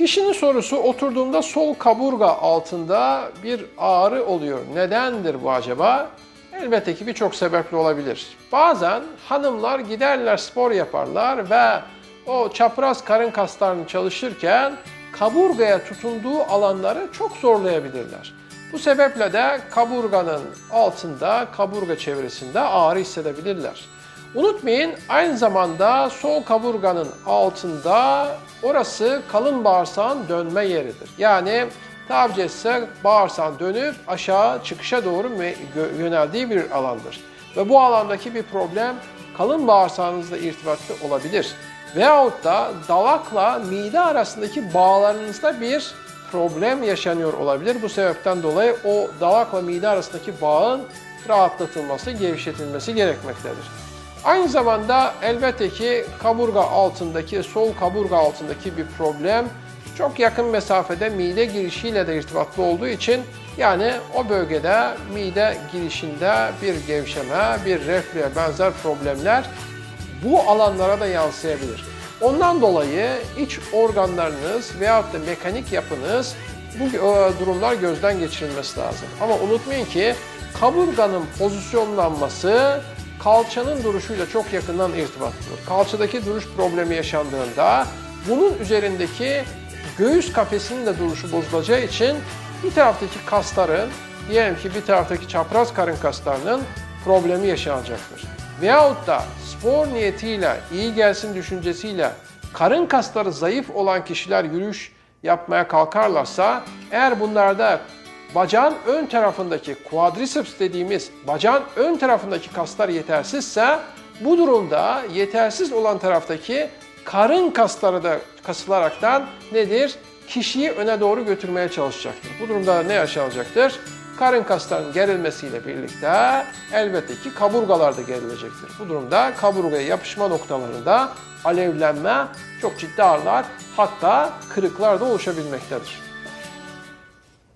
Kişinin sorusu oturduğunda sol kaburga altında bir ağrı oluyor. Nedendir bu acaba? Elbette ki birçok sebepli olabilir. Bazen hanımlar giderler spor yaparlar ve o çapraz karın kaslarını çalışırken kaburgaya tutunduğu alanları çok zorlayabilirler. Bu sebeple de kaburganın altında, kaburga çevresinde ağrı hissedebilirler. Unutmayın aynı zamanda sol kaburganın altında orası kalın bağırsağın dönme yeridir. Yani tabiri etse bağırsağın dönüp aşağı çıkışa doğru yöneldiği bir alandır. Ve bu alandaki bir problem kalın bağırsağınızla irtibatlı olabilir. Veyahut da dalakla mide arasındaki bağlarınızda bir problem yaşanıyor olabilir. Bu sebepten dolayı o dalakla mide arasındaki bağın rahatlatılması, gevşetilmesi gerekmektedir. Aynı zamanda elbette ki kaburga altındaki, sol kaburga altındaki bir problem çok yakın mesafede mide girişiyle de irtibatlı olduğu için yani o bölgede mide girişinde bir gevşeme, bir reflüye benzer problemler bu alanlara da yansıyabilir. Ondan dolayı iç organlarınız veyahut da mekanik yapınız bu e, durumlar gözden geçirilmesi lazım. Ama unutmayın ki kaburganın pozisyonlanması kalçanın duruşuyla çok yakından irtibatlıdır. Kalçadaki duruş problemi yaşandığında bunun üzerindeki göğüs kafesinin de duruşu bozulacağı için bir taraftaki kasların, diyelim ki bir taraftaki çapraz karın kaslarının problemi yaşanacaktır. Veyahut da spor niyetiyle, iyi gelsin düşüncesiyle karın kasları zayıf olan kişiler yürüyüş yapmaya kalkarlarsa eğer bunlarda bacağın ön tarafındaki quadriceps dediğimiz bacağın ön tarafındaki kaslar yetersizse bu durumda yetersiz olan taraftaki karın kasları da kasılaraktan nedir? Kişiyi öne doğru götürmeye çalışacaktır. Bu durumda ne yaşanacaktır? Karın kaslarının gerilmesiyle birlikte elbette ki kaburgalar da gerilecektir. Bu durumda kaburgaya yapışma noktalarında alevlenme çok ciddi ağrılar hatta kırıklar da oluşabilmektedir.